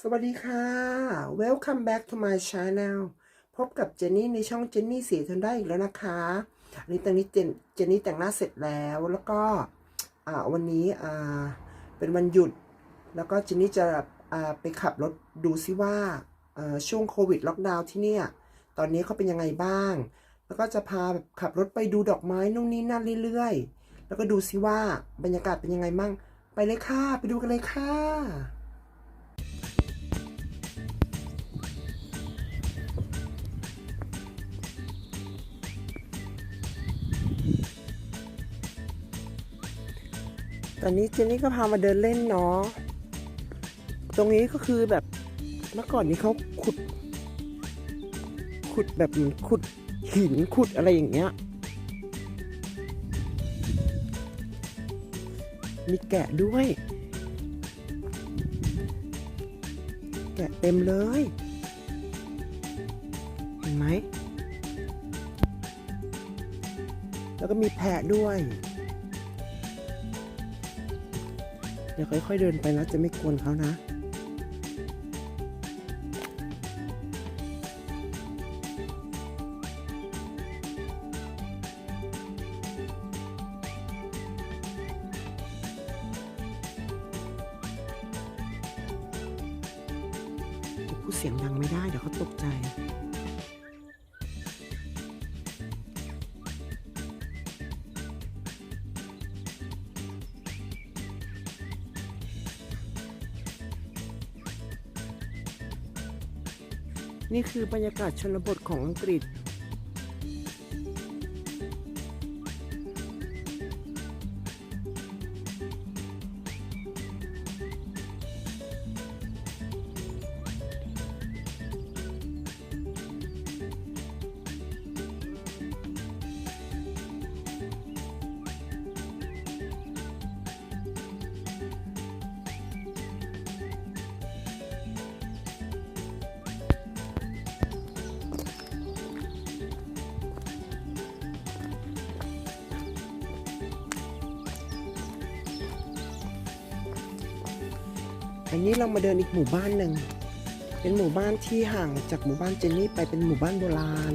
สวัสดีค่ะ Welcome back to my channel พบกับเจนนี่ในช่องเจนนี่สีทนได้อีกแล้วนะคะอันนี้ตอนนี้เจนเจนนี่แต่งหน้าเสร็จแล้วแล้วก็อ่าวันนี้อ่าเป็นวันหยุด แล้วก็เจนนี่จะอ่าไปขับรถดูซิว่าอ่อช่วงโควิดล็อกดาวน์ที่เนี่ย ตอนนี้เขาเป็นยังไงบ้าง แล้วก็จะพาแบบขับรถไปดูดอกไม้นู่นนี่นั่นเรื่อยๆ แล้วก็ดูซิว่าบรรยากาศเป็นยังไงมั่งไปเลยค่ะ ไปดูกันเลยค่ะ ตอนนี้เจนนี่ก็พามาเดินเล่นเนาะ ตรงนี้ก็คือแบบเมื่อก่อนนี้เขาขุด ขุดแบบขุดหินขุดอะไรอย่างเงี้ย มีแกะด้วย แกะเต็มเลย เห็นไหม แล้วก็มีแพะด้วย เดี๋ยวค่อย ๆ เดินไปนะจะไม่กวนเขานะพูดเสียงดังไม่ได้เดี๋ยวเขาตกใจ นี่คือบรรยากาศชนบทของอังกฤษ อันนี้เรามาเดินอีกหมู่บ้านหนึ่ง เป็นหมู่บ้านที่ห่างจากหมู่บ้านเจนนี่ไปเป็นหมู่บ้านโบราณ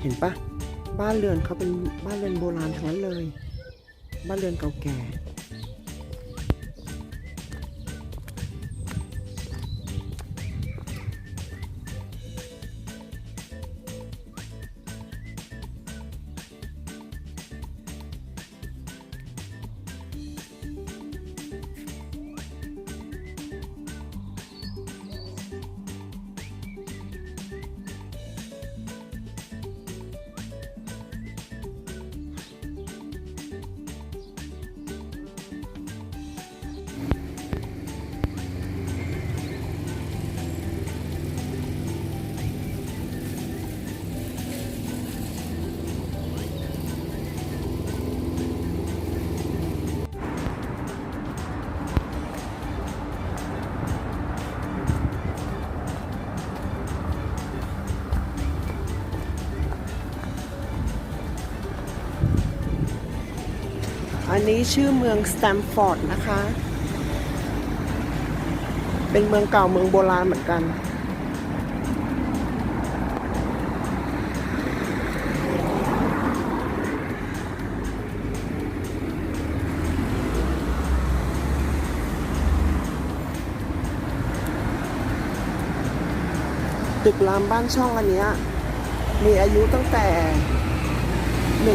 เห็นปะบ้านเรือนเขาเป็นบ้านเรือนโบราณทั้งนั้นเลย บ้านเรือนเก่าแก่ อันนี้ชื่อเมืองสแตมฟอร์ดนะคะ เป็นเมืองเก่าเมืองโบราณเหมือนกัน ตึกรามบ้านช่องอันเนี้ยมีอายุตั้งแต่ 1,840 1,849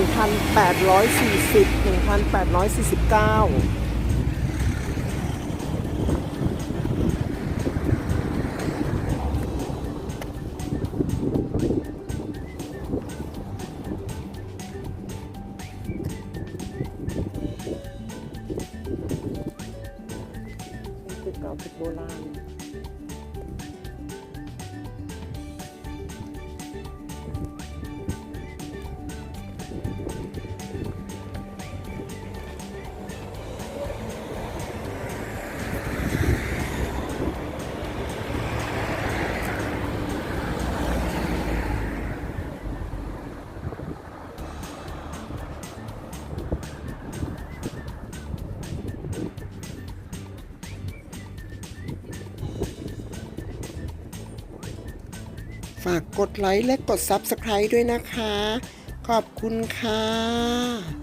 เป็นตึกเก่าตึกโบราณ ฝากกดไลค์และกด Subscribe ด้วยนะคะ ขอบคุณค่ะ